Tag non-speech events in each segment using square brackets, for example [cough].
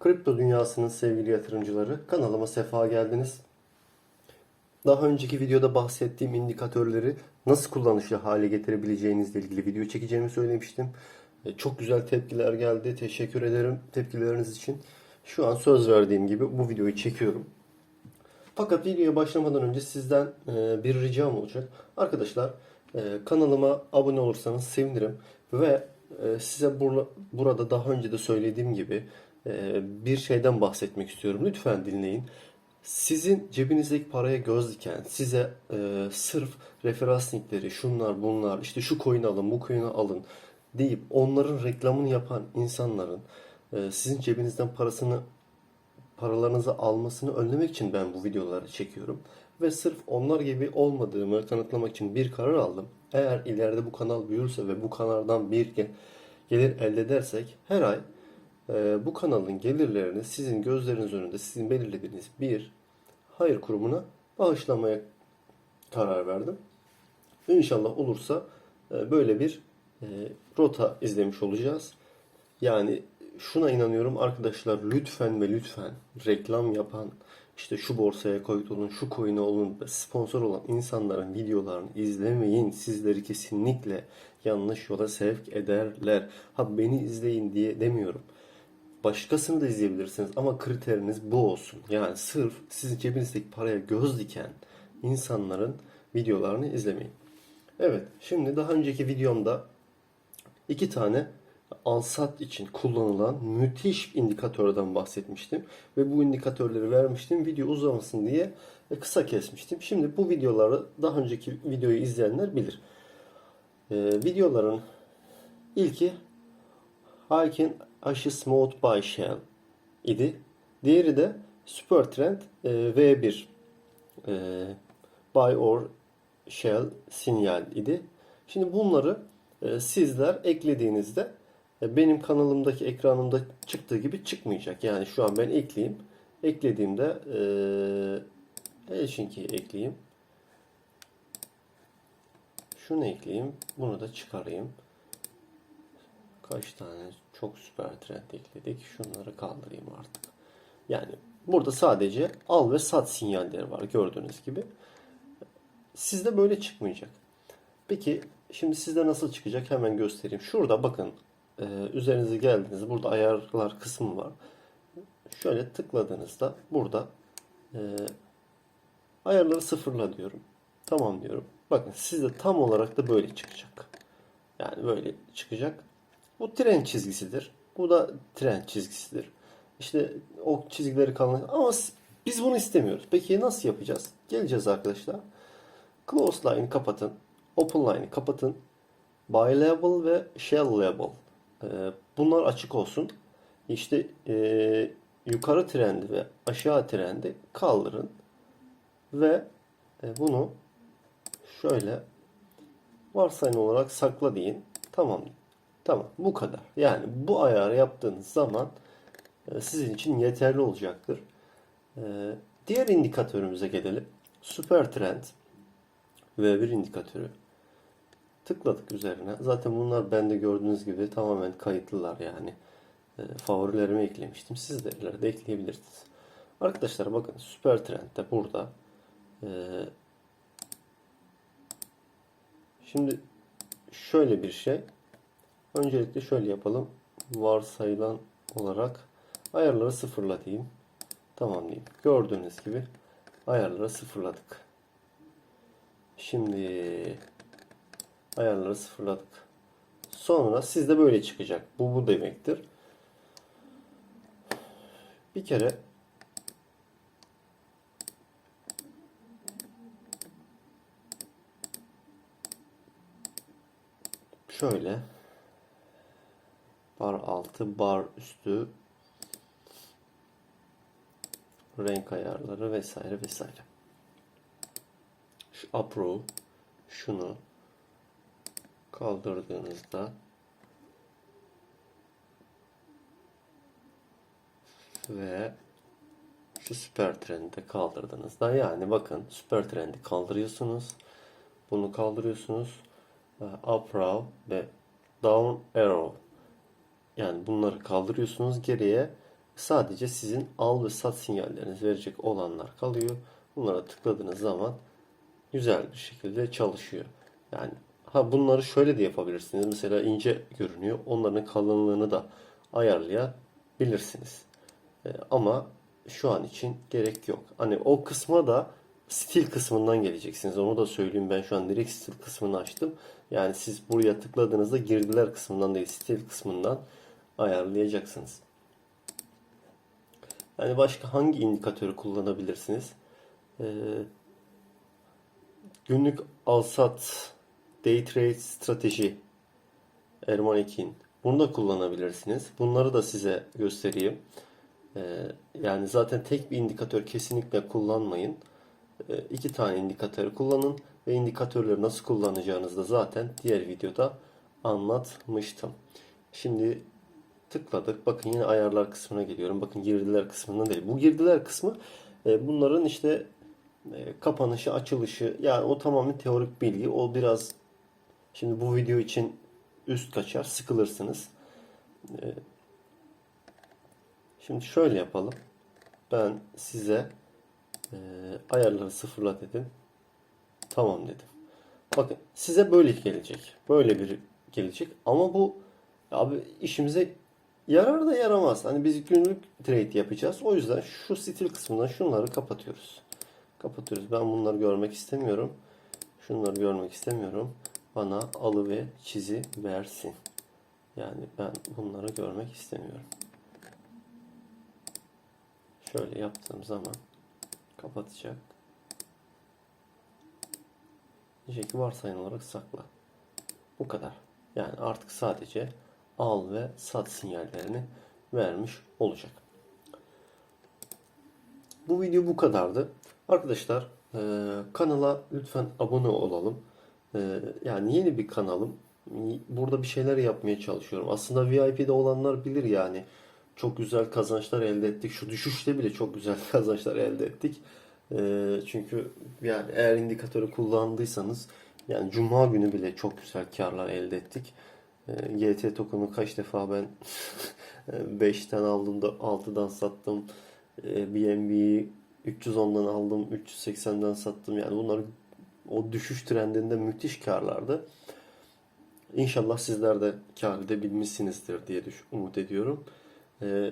Kripto dünyasının sevgili yatırımcıları kanalıma sefa geldiniz. Daha önceki videoda bahsettiğim indikatörleri nasıl kullanışlı hale getirebileceğinizle ilgili video çekeceğimi söylemiştim. E, Çok güzel tepkiler geldi. Teşekkür ederim tepkileriniz için. Şu an söz verdiğim gibi bu videoyu çekiyorum. Fakat videoya başlamadan önce sizden e, bir ricam olacak. Arkadaşlar e, kanalıma abone olursanız sevinirim. Ve size burla- burada daha önce de söylediğim gibi e, bir şeyden bahsetmek istiyorum. Lütfen dinleyin. Sizin cebinizdeki paraya göz diken, size e, sırf referans linkleri, şunlar bunlar, işte şu coin'i alın, bu coin'i alın deyip onların reklamını yapan insanların e, sizin cebinizden parasını paralarınızı almasını önlemek için ben bu videoları çekiyorum. Ve sırf onlar gibi olmadığımı kanıtlamak için bir karar aldım. Eğer ileride bu kanal büyürse ve bu kanaldan bir ge- gelir elde edersek her ay e, bu kanalın gelirlerini sizin gözleriniz önünde sizin belirlediğiniz bir hayır kurumuna bağışlamaya karar verdim. İnşallah olursa e, böyle bir e, rota izlemiş olacağız. Yani şuna inanıyorum arkadaşlar lütfen ve lütfen reklam yapan işte şu borsaya kayıt şu coin'e olun, sponsor olan insanların videolarını izlemeyin. Sizleri kesinlikle yanlış yola sevk ederler. Ha beni izleyin diye demiyorum. Başkasını da izleyebilirsiniz ama kriteriniz bu olsun. Yani sırf sizin cebinizdeki paraya göz diken insanların videolarını izlemeyin. Evet, şimdi daha önceki videomda iki tane alsat için kullanılan müthiş indikatörden bahsetmiştim. Ve bu indikatörleri vermiştim. Video uzamasın diye e, kısa kesmiştim. Şimdi bu videoları daha önceki videoyu izleyenler bilir. Ee, videoların ilki Hiking Aşı Smooth by Shell idi. Diğeri de Supertrend e, V1 e, Buy or Shell sinyal idi. Şimdi bunları e, sizler eklediğinizde benim kanalımdaki ekranımda çıktığı gibi çıkmayacak. Yani şu an ben ekleyeyim. Eklediğimde e, Helsinki'yi ekleyeyim. Şunu ekleyeyim. Bunu da çıkarayım. Kaç tane çok süper trend ekledik. Şunları kaldırayım artık. Yani burada sadece al ve sat sinyalleri var gördüğünüz gibi. Sizde böyle çıkmayacak. Peki şimdi sizde nasıl çıkacak hemen göstereyim. Şurada bakın e, üzerinize geldiğinizde burada ayarlar kısmı var. Şöyle tıkladığınızda burada e, ayarları sıfırla diyorum. Tamam diyorum. Bakın sizde tam olarak da böyle çıkacak. Yani böyle çıkacak. Bu tren çizgisidir. Bu da tren çizgisidir. İşte o çizgileri kalın. Ama biz bunu istemiyoruz. Peki nasıl yapacağız? Geleceğiz arkadaşlar. Close line'i kapatın. Open line'i kapatın. Buy level ve shell level. Ee, bunlar açık olsun. İşte ee, yukarı trendi ve aşağı trendi kaldırın. Ve e, bunu şöyle varsayım olarak sakla deyin. Tamam. Tamam. Bu kadar. Yani bu ayarı yaptığınız zaman e, sizin için yeterli olacaktır. E, Diğer indikatörümüze gelelim. Süper trend ve bir indikatörü. Tıkladık üzerine. Zaten bunlar bende gördüğünüz gibi tamamen kayıtlılar yani. E, favorilerime eklemiştim. Siz de ileride ekleyebilirsiniz. Arkadaşlar bakın süper trend de burada. E, şimdi şöyle bir şey. Öncelikle şöyle yapalım. Varsayılan olarak ayarları sıfırla diyeyim. Tamam diyeyim. Gördüğünüz gibi ayarları sıfırladık. Şimdi ayarları sıfırladık. Sonra sizde böyle çıkacak. Bu bu demektir. Bir kere şöyle bar altı, bar üstü renk ayarları vesaire vesaire. Şu approve şunu kaldırdığınızda ve şu süper trendi de kaldırdığınızda yani bakın süper trendi kaldırıyorsunuz. Bunu kaldırıyorsunuz. e, Up arrow ve down arrow. Yani bunları kaldırıyorsunuz geriye Sadece sizin al ve sat sinyallerinizi verecek olanlar kalıyor. Bunlara tıkladığınız zaman güzel bir şekilde çalışıyor. Yani ha bunları şöyle de yapabilirsiniz. Mesela ince görünüyor. Onların kalınlığını da ayarlayabilirsiniz. E, ama şu an için gerek yok. Hani o kısma da stil kısmından geleceksiniz. Onu da söyleyeyim. Ben şu an direkt stil kısmını açtım. Yani siz buraya tıkladığınızda girdiler kısmından değil stil kısmından ayarlayacaksınız. Yani başka hangi indikatörü kullanabilirsiniz? Ee, günlük alsat, day trade strateji, Erman Ekin. Bunu da kullanabilirsiniz. Bunları da size göstereyim. Ee, yani zaten tek bir indikatör kesinlikle kullanmayın. Ee, iki tane indikatörü kullanın ve indikatörleri nasıl kullanacağınızı da zaten diğer videoda anlatmıştım. Şimdi tıkladık. Bakın yine ayarlar kısmına geliyorum. Bakın girdiler kısmından değil. Bu girdiler kısmı e, bunların işte e, kapanışı, açılışı yani o tamamen teorik bilgi. O biraz şimdi bu video için üst kaçar. Sıkılırsınız. E, Şimdi şöyle yapalım. Ben size e, ayarları sıfırla dedim. Tamam dedim. Bakın size böyle gelecek. Böyle bir gelecek. Ama bu abi işimize yarar da yaramaz. Hani biz günlük trade yapacağız. O yüzden şu stil kısmından şunları kapatıyoruz. Kapatıyoruz. Ben bunları görmek istemiyorum. Şunları görmek istemiyorum. Bana alı ve çizi versin. Yani ben bunları görmek istemiyorum. Şöyle yaptığım zaman kapatacak. Diyecek ki varsayın olarak sakla. Bu kadar. Yani artık sadece al ve sat sinyallerini vermiş olacak. Bu video bu kadardı. Arkadaşlar kanala lütfen abone olalım. E, yani yeni bir kanalım. Burada bir şeyler yapmaya çalışıyorum. Aslında VIP'de olanlar bilir yani. Çok güzel kazançlar elde ettik. Şu düşüşte bile çok güzel [laughs] kazançlar elde ettik. E, çünkü yani eğer indikatörü kullandıysanız yani cuma günü bile çok güzel karlar elde ettik. E, GT token'u kaç defa ben [laughs] 5'ten aldım da 6'dan sattım. BNB'yi 310'dan aldım, 380'den sattım. Yani bunlar o düşüş trendinde müthiş karlardı. İnşallah sizler de kar edebilmişsinizdir diye umut ediyorum. E,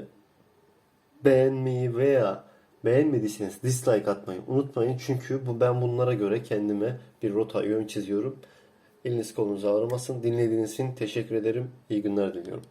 beğenmeyi veya beğenmediyseniz dislike atmayı unutmayın. Çünkü bu ben bunlara göre kendime bir rota yön çiziyorum. Eliniz kolunuz ağrımasın. Dinlediğiniz için teşekkür ederim. İyi günler diliyorum.